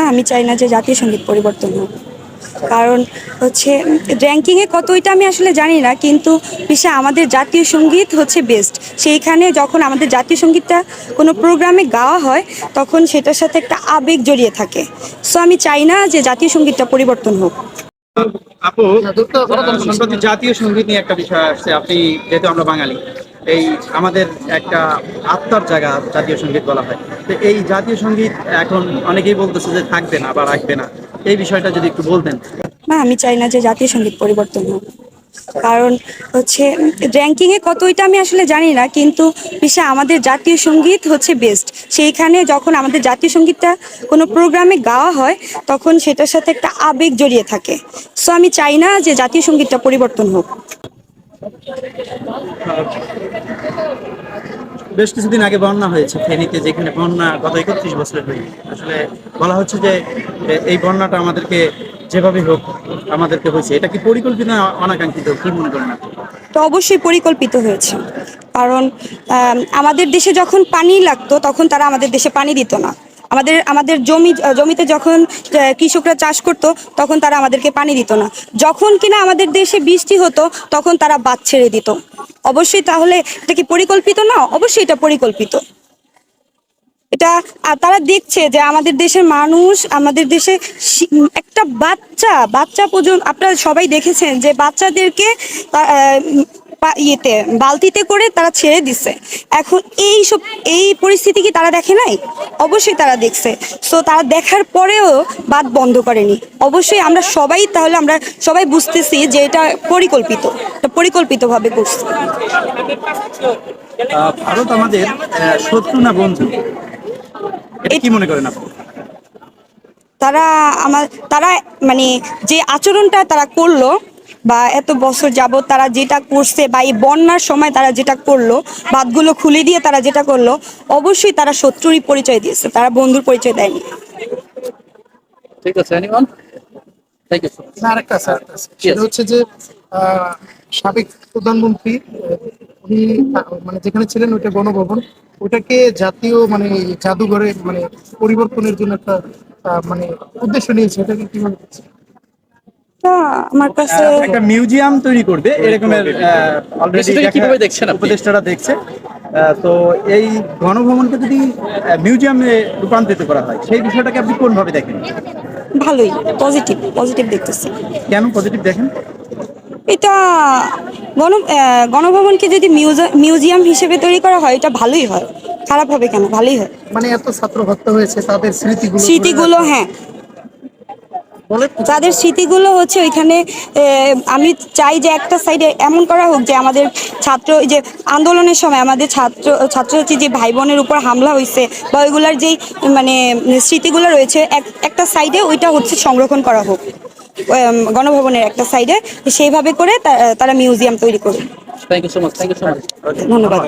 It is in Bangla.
না আমি চাই না যে জাতীয় সংগীত পরিবর্তন হোক। কারণ হচ্ছে র্যাঙ্কিংয়ে কত এটা আমি আসলে জানি না, কিন্তু বিষয় আমাদের জাতীয় সংগীত হচ্ছে বেস্ট সেইখানে যখন আমাদের জাতীয় সঙ্গীতটা কোনো প্রোগ্রামে গাওয়া হয়, তখন সেটার সাথে একটা আবেগ জড়িয়ে থাকে। সো আমি চাই না যে জাতীয় সঙ্গীতটা পরিবর্তন হোক। আপু সম্প্রতি জাতীয় সংগীত নিয়ে একটা বিষয় আসছে। আপনি, যেহেতু আমরা বাঙালি এই আমাদের একটা আত্মার জায়গা জাতীয় সংগীত বলা হয়। তো এই জাতীয় সংগীত এখন অনেকেই বলতেছে যে থাকবে না বা রাখবে না। এই বিষয়টা যদি একটু বলতেন। না, আমি চাই না যে জাতীয় সংগীত পরিবর্তন হোক। কারণ হচ্ছে র্যাঙ্কিংয়ে কত এটা আমি আসলে জানি না, কিন্তু বিষয় আমাদের জাতীয় সংগীত হচ্ছে বেস্ট সেইখানে যখন আমাদের জাতীয় সঙ্গীতটা কোনো প্রোগ্রামে গাওয়া হয়, তখন সেটার সাথে একটা আবেগ জড়িয়ে থাকে। সো আমি চাই না যে জাতীয় সঙ্গীতটা পরিবর্তন হোক। বেশ কিছুদিন আগে বন্যা হয়েছে ফেনীতে যেখানে বন্যা গত একত্রিশ বছরের হয়ে আসলে বলা হচ্ছে যে এই বন্যাটা আমাদেরকে যেভাবে হোক আমাদেরকে হয়েছে। এটা কি পরিকল্পিত অনাকাঙ্ক্ষিত? কি মনে করেন? তো অবশ্যই পরিকল্পিত হয়েছে। কারণ আম, আমাদের দেশে যখন পানি লাগতো তখন তারা আমাদের দেশে পানি দিত না। আমাদের আমাদের জমি, জমিতে যখন কৃষকরা চাষ করতো, তখন তারা আমাদেরকে পানি দিত না। যখন কিনা আমাদের দেশে বৃষ্টি হতো, তখন তারা বাদ ছেড়ে দিত। অবশ্যই তাহলে এটা কি পরিকল্পিত না? অবশ্যই এটা পরিকল্পিত। এটা তারা দেখছে যে আমাদের দেশের মানুষ, আমাদের দেশে একটা বাচ্চা বাচ্চা পর্যন্ত, আপনারা সবাই দেখেছেন যে বাচ্চাদেরকে ইয়েতে বালতিতে করে তারা ছেড়ে দিছে। এখন এই সব এই পরিস্থিতি কি তারা দেখে নাই? অবশ্যই তারা দেখছে। সো তারা দেখার পরেও বাদ বন্ধ করেনি। অবশ্যই আমরা সবাই তাহলে আমরা সবাই বুঝতেছি যে এটা পরিকল্পিত। পরিকল্পিতভাবে করছে ভারত আমাদের শত্রু না বন্ধু? কি মনে করেন আপনি? তারা আমার তারা মানে যে আচরণটা তারা করল বা এত বছর যাবত তারা যেটা করছে বা এই বন্যার সময় তারা যেটা করল বাঁধগুলো খুলে দিয়ে তারা যেটা করল অবশ্যই তারা শত্রুরই পরিচয় দিয়েছে তারা বন্ধুর পরিচয় দেয়নি। ঠিক আছে এনিওয়ান থ্যাংক ইউ না আরেকটা স্যার সেটা হচ্ছে যে আহ, সাবেক প্রধানমন্ত্রী উনি মানে যেখানে ছিলেন ওইটা গণভবন ওটাকে জাতীয় মানে জাদুঘরে মানে পরিবর্তনের জন্য একটা আহ, মানে উদ্দেশ্য নিয়েছে। এটাকে কীভাবে দেখছেন? আমার কাছে আহ, একটা মিউজিয়াম তৈরি করবে এরকমের অলরেডি কীভাবে দেখছেন উপদেষ্টারা দেখছে। আহ, তো এই গণভবনকে যদি মিউজিয়ামে রূপান্তরিত করা হয় সেই বিষয়টাকে আপনি কোন ভাবে দেখেন? ভালোই পজিটিভ পজিটিভ দেখতেছি। কেন পজিটিভ দেখেন? এটা গণ আহ, গণভবনকে যদি মিউজা- মিউজিয়াম হিসেবে তৈরি করা হয় এটা ভালোই হয়। খারাপ হবে কেন? ভালোই হয়। মানে এত ছাত্র হত্যা হয়েছে তাদের স্মৃতিগুলো স্মৃতিগুলো হ্যাঁ। তাদের স্মৃতিগুলো হচ্ছে ওইখানে আমি চাই যে একটা সাইডে এমন করা হোক যে আমাদের ছাত্র যে আন্দোলনের সময় আমাদের ছাত্র ছাত্রছাত্রী যে ভাই বোনের উপর হামলা হয়েছে বা ওইগুলার যেই মানে স্মৃতিগুলো রয়েছে এক- একটা সাইডে ওইটা হচ্ছে সংরক্ষণ করা হোক। গণভবনের একটা সাইডে সেইভাবে করে তারা মিউজিয়াম তৈরি করবে thank you so much thank you so much ধন্যবাদ।